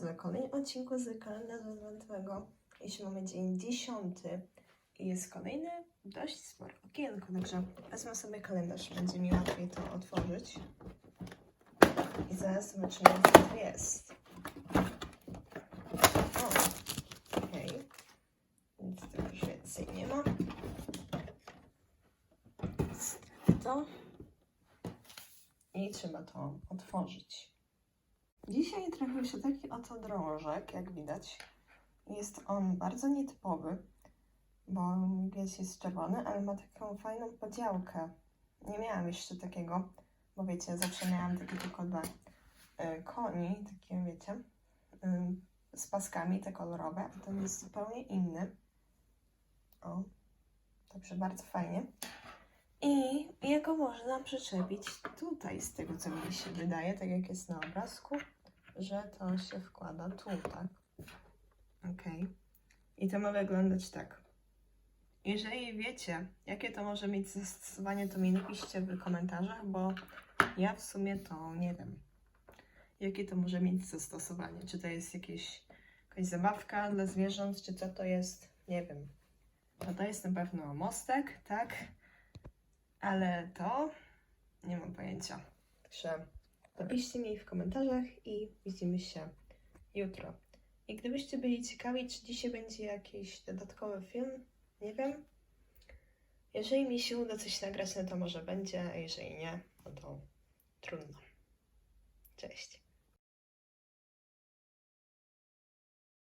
Na kolejnym odcinku z kalendarza adwentowego. Jeśli mamy dzień 10 i jest kolejne dość spore okienko, także wezmę sobie kalendarz, będzie mi łatwiej to otworzyć. I zaraz zobaczymy, co to jest. O, okej. Nic tu już więcej nie ma. To. I trzeba to otworzyć. Dzisiaj trafił się taki oto drążek, jak widać. Jest on bardzo nietypowy, bo pies jest czerwony, ale ma taką fajną podziałkę. Nie miałam jeszcze takiego, bo wiecie, zawsze miałam takie tylko dla y, koni, takie wiecie, y, z paskami te kolorowe, a ten jest zupełnie inny. O, także bardzo fajnie. I jego można przyczepić tutaj, z tego co mi się wydaje, tak jak jest na obrazku, że to się wkłada tu, tak? Ok. I to ma wyglądać tak. Jeżeli wiecie, jakie to może mieć zastosowanie, to mi napiszcie w komentarzach, bo ja w sumie to nie wiem. Jakie to może mieć zastosowanie? Czy to jest jakieś, jakaś zabawka dla zwierząt, czy co to jest? Nie wiem. No to jest na pewno mostek, tak? Ale to nie mam pojęcia. Także napiszcie mi w komentarzach i widzimy się jutro. I gdybyście byli ciekawi, czy dzisiaj będzie jakiś dodatkowy film, nie wiem. Jeżeli mi się uda coś nagrać, no to może będzie, a jeżeli nie, no to trudno. Cześć.